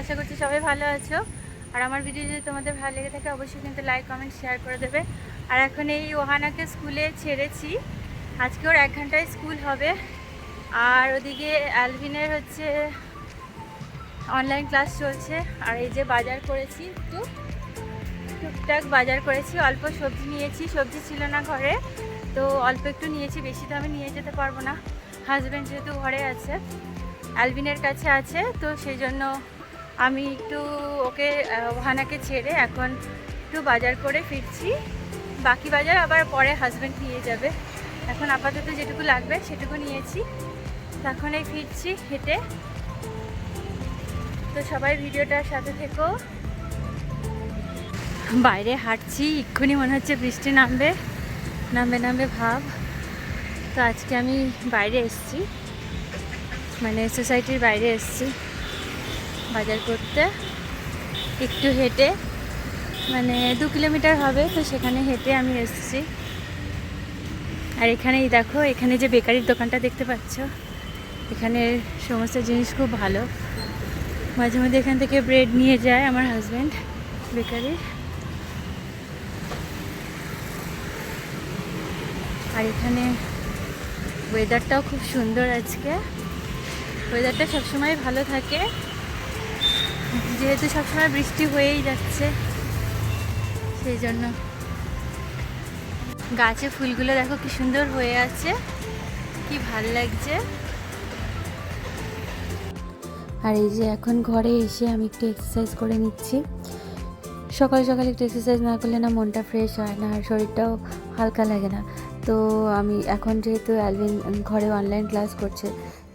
আশা করছি সবাই ভালো আছো। আর আমার ভিডিও যদি তোমাদের ভালো লেগে থাকে, অবশ্যই কিন্তু লাইক কমেন্ট শেয়ার করে দেবে। আর এখন এই ওহানাকে স্কুলে ছেড়েছি। আজকে ওর এক ঘন্টায় স্কুল হবে। আর ওদিকে অ্যালভিনের হচ্ছে অনলাইন ক্লাস চলছে। আর এই যে বাজার করেছি, একটু টুকটাক বাজার করেছি। অল্প সবজি নিয়েছি, সবজি ছিল না ঘরে। তো অল্প একটু নিয়েছি, বেশি তো আমি নিয়ে যেতে পারব না। হাজব্যান্ড যেহেতু ঘরে আছে, অ্যালভিনের কাছে আছে। তো সেই জন্য আমি একটু ওকে ওহানাকে ছেড়ে এখন একটু বাজার করে ফিরছি। বাকি বাজার আবার পরে হাজব্যান্ড নিয়ে যাবে। এখন আপাতত যেটুকু লাগবে সেটুকু নিয়েছি। এখন এই ফিরছি হেঁটে। তো সবাই ভিডিওটার সাথে থেকো। বাইরে হাঁটছি, এক্ষুনি মনে হচ্ছে বৃষ্টি নামবে। নামবে নামবে ভাব। তো আজকে আমি বাইরে এসেছি। মানে সোসাইটির বাইরে এসেছি। বাজার করতে। একটু হেঁটে মানে দু কিলোমিটার হবে, তো সেখানে হেঁটে আমি এসেছি। আর এখানেই দেখো, এখানে যে বেকারির দোকানটা দেখতে পাচ্ছ এখানের সমস্ত জিনিস খুব ভালো। মাঝে মধ্যে এখান থেকে ব্রেড নিয়ে যায় আমার হাজব্যান্ড বেকারির। আর এখানে ওয়েদারটাও খুব সুন্দর আজকে। ওয়েদারটা সবসময় ভালো থাকে। যেহেতু সবসময় বৃষ্টি হয়েই যাচ্ছে, সেই জন্য। গাছে ফুলগুলো দেখো কি সুন্দর হয়ে আছে, কি ভালো লাগছে। আর এই যে এখন ঘরে এসে আমি একটু এক্সারসাইজ করে নিচ্ছি। সকাল সকাল একটু এক্সারসাইজ না করলে না মনটা ফ্রেশ হয় না, আর শরীরটাও হালকা লাগে না। তো আমি এখন যেহেতু অ্যালভিন ঘরে অনলাইন ক্লাস করছে,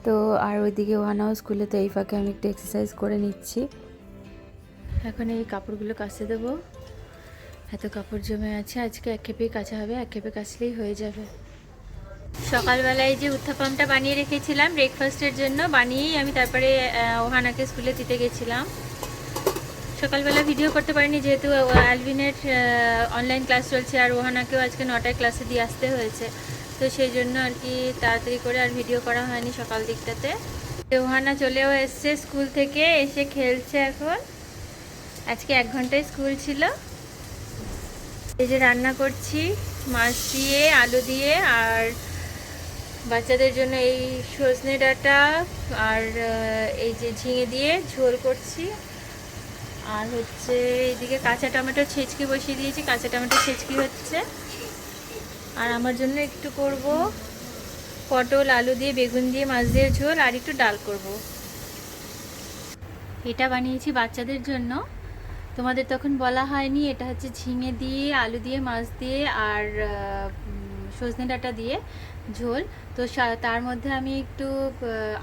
তো আর ওইদিকে ওয়ানাও স্কুলে তো এই ফাঁকে আমি একটু এক্সারসাইজ করে নিচ্ছি। এখন এই কাপড়গুলো কাচতে দেবো। এত কাপড় জমে আছে, আজকে এক খেপেই কাচা হবে, এক খেপে কাচলেই হয়ে যাবে। সকালবেলায় যে উত্থাপামটা বানিয়ে রেখেছিলাম ব্রেকফাস্টের জন্য, বানিয়েই আমি তারপরে ওহানাকে স্কুলে দিতে গেছিলাম। সকালবেলা ভিডিও করতে পারিনি, যেহেতু অ্যালভিনের অনলাইন ক্লাস চলছে আর ওহানাকেও আজকে নটায় ক্লাসে দিয়ে আসতে হয়েছে। তো সেই জন্য আর কি তাড়াতাড়ি করে আর ভিডিও করা হয়নি সকাল দিকটাতে। ওহানা চলেও এসছে স্কুল থেকে, এসে খেলছে এখন। আজকে এক ঘন্টায় স্কুল ছিল। এই যে রান্না করছি, মাছ দিয়ে, আলু দিয়ে, আর বাচ্চাদের জন্য এই সজনে ডাঁটা, আর এই যে ঝিঙে দিয়ে ঝোল করছি। আর হচ্ছে এইদিকে কাঁচা টমেটো ছেচকি বসিয়ে দিয়েছি, কাঁচা টমেটো ছেঁচকি হচ্ছে। আর আমার জন্য একটু করব পটল, আলু দিয়ে, বেগুন দিয়ে, মাছ দিয়ে ঝোল, আর একটু ডাল করব। এটা বানিয়েছি বাচ্চাদের জন্য। তোমাদের তখন বলা হয়নি, এটা হচ্ছে ঝিঙে দিয়ে, আলু দিয়ে, মাছ দিয়ে আর সজনে ডাঁটা দিয়ে ঝোল। তো তার মধ্যে আমি একটু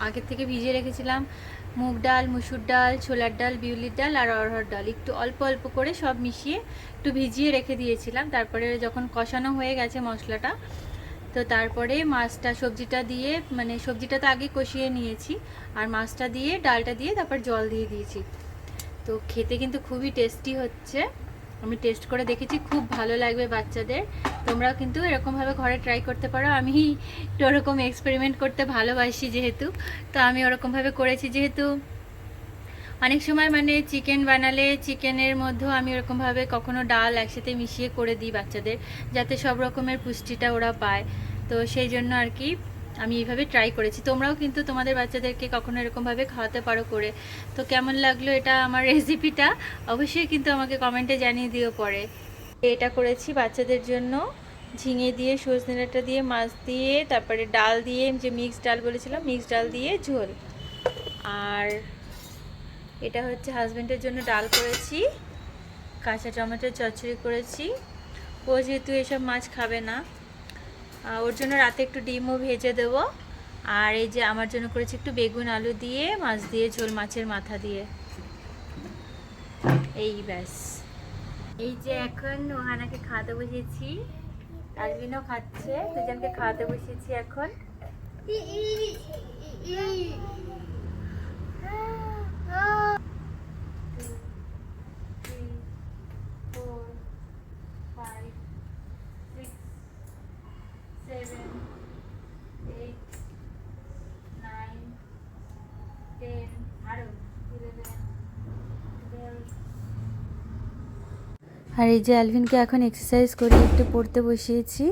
আগের থেকে ভিজিয়ে রেখেছিলাম মুগ ডাল, মুসুর ডাল, ছোলার ডাল, বিউলির ডাল আর অরহর ডাল। একটু অল্প অল্প করে সব মিশিয়ে একটু ভিজিয়ে রেখে দিয়েছিলাম। তারপরে যখন কষানো হয়ে গেছে মশলাটা, তো তারপরে মাছটা, সবজিটা দিয়ে মানে সবজিটা তো আগে কষিয়ে নিয়েছি, আর মাছটা দিয়ে, ডালটা দিয়ে তারপর জল দিয়ে দিয়েছি। তো খেতে কিন্তু খুবই টেস্টি হচ্ছে। আমি টেস্ট করে দেখেছি, খুব ভালো লাগবে বাচ্চাদের। তোমরাও কিন্তু এরকমভাবে ঘরে ট্রাই করতে পারো। আমি একটু ওরকম এক্সপেরিমেন্ট করতে ভালোবাসি যেহেতু। তো আমি ওরকমভাবে করেছি যেহেতু অনেক সময় মানে চিকেন বানালে চিকেনের মধ্যেও আমি ওরকমভাবে কখনো ডাল একসাথে মিশিয়ে করে দিই বাচ্চাদের, যাতে সব রকমের পুষ্টিটা ওরা পায়। তো সেই জন্য আর কি আমি এইভাবে ট্রাই করেছি। তোমরাও কিন্তু তোমাদের বাচ্চাদেরকে কখনো এরকমভাবে খাওয়াতে পারো করে। তো কেমন লাগল এটা আমার রেসিপিটা অবশ্যই কিন্তু আমাকে কমেন্টে জানিয়ে দিও পরে। এটা করেছি বাচ্চাদের জন্য। ঝিঙে দিয়ে সজনে ডাঁটা দিয়ে, মাছ দিয়ে, তারপরে ডাল দিয়ে যে মিক্সড ডাল বলেছিলাম মিক্সড ডাল দিয়ে ঝোল। আর এটা হচ্ছে হাজব্যান্ডের জন্য ডাল করেছি। কাঁচা টমেটোর চচ্চড়ি করেছি। ও যেহেতু এসব মাছ খাবে না ওর জন্য রাতে একটু ডিমও ভেজে দেবো। আর এই যে আমার জন্য করেছি একটু বেগুন আলু দিয়ে, মাছ দিয়ে, ঝোল মাছের মাথা দিয়ে। এই ব্যাস। এই যে এখন ওহানাকে খাওয়াতে বসিয়েছি আলবিনও খাচ্ছে, দুজনকে খাওয়াতে বসিয়েছি এখন। আর এই যে অ্যালভিনকে এখন এক্সারসাইজ করে একটু পড়তে বসিয়েছি।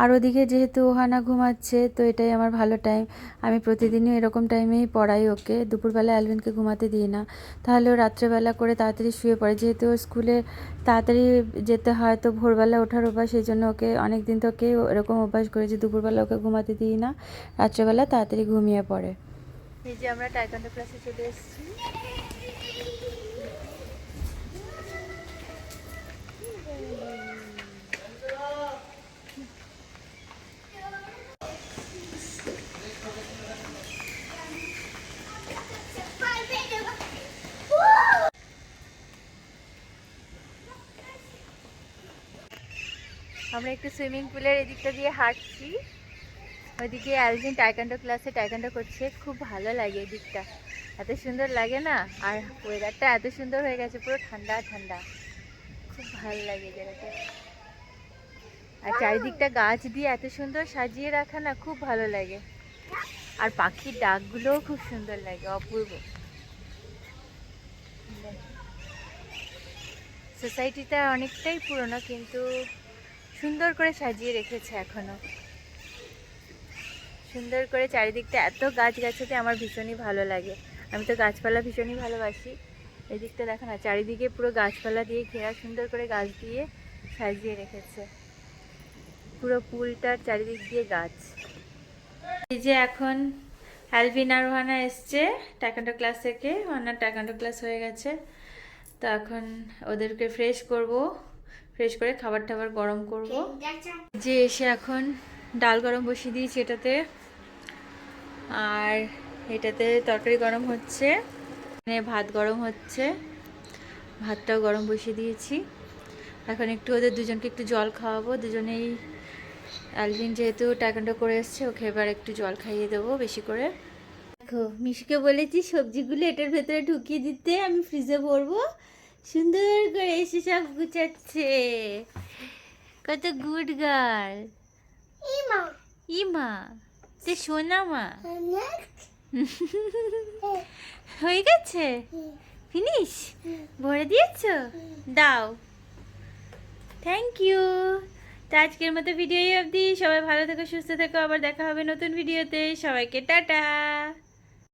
আর ওদিকে যেহেতু ওহানা ঘুমাচ্ছে, তো এটাই আমার ভালো টাইম আমি প্রতিদিনই এরকম টাইমেই পড়াই ওকে। দুপুরবেলা অ্যালভিনকে ঘুমাতে দিই না। তাহলে ও রাত্রেবেলা করে তাড়াতাড়ি শুয়ে পড়ে। যেহেতু ও স্কুলে তাড়াতাড়ি যেতে হয়, তো ভোরবেলা ওঠার অভ্যাস, সেই জন্য ওকে অনেক দিন থেকেই এরকম অভ্যাস করেছি, দুপুরবেলা ওকে ঘুমাতে দিই না। রাত্রেবেলা তাড়াতাড়ি ঘুমিয়ে পড়ে। যে আমরা টাইকান্ডো ক্লাসে চলে এসেছি। আমরা একটু সুইমিং পুলের এদিকটা দিয়ে হাঁটছি। ওইদিকে অ্যালজিন টাইকান্ডো ক্লাসে টাইকান্ডো করছে। খুব ভালো লাগে এদিকটা এত সুন্দর লাগে না? আর ওয়েদারটা এত সুন্দর হয়ে গেছে, পুরো ঠান্ডা ঠান্ডা। খুব ভালো লাগে জায়গাটা আর চারিদিকটা গাছ দিয়ে এত সুন্দর সাজিয়ে রাখা না, খুব ভালো লাগে। আর পাখির ডাকগুলোও খুব সুন্দর লাগে, অপূর্ব। সোসাইটিটা অনেকটাই পুরনো, কিন্তু সুন্দর করে সাজিয়ে রেখেছে এখনও। সুন্দর করে চারিদিকটা এত গাছ গাছাতে আমার ভীষণই ভালো লাগে। আমি তো গাছপালা ভীষণই ভালোবাসি। এদিকটা দেখো না চারিদিকে পুরো গাছপালা দিয়ে ঘেরা সুন্দর করে গাছ দিয়ে সাজিয়ে রেখেছে। পুরো পুলটার চারিদিক দিয়ে গাছ। এই যে এখন অ্যালভিন আর ওহানা এসছে টাকান্ডো ক্লাস থেকে। ওনার টাকান্ডো ক্লাস হয়ে গেছে। তো এখন ওদেরকে ফ্রেশ করব। ফ্রেশ করে খাবার টাবার গরম করব। যে এসে এখন ডাল গরম বসিয়ে দিয়েছি এটাতে। আর এটাতে তরকারি গরম হচ্ছে এখানে ভাত গরম হচ্ছে ভাতটাও গরম বসিয়ে দিয়েছি। এখন একটু ওদের দুজনকে একটু জল খাওয়াবো দুজনেই অ্যালভিন যেহেতু টাকান্ডা করে এসছে ওকে এবার একটু জল খাইয়ে দেবো বেশি করে। দেখো মিশুকে বলেছি সবজিগুলো এটার ভেতরে ঢুকিয়ে দিতে আমি ফ্রিজে ভরবো। সুন্দর করে এসে সব গুছাচ্ছে। কত গুড গার্ল। ইমা। ইমা। তে সোনা মা। হয়ে। গেছে? ফিনিশ? ভরে দিয়েছ? দাও। থ্যাংক ইউ তো আজকের মতো ভিডিও অবধি। সবাই ভালো থেকো সুস্থ থেকো। আবার দেখা হবে নতুন ভিডিওতে সবাইকে টাটা।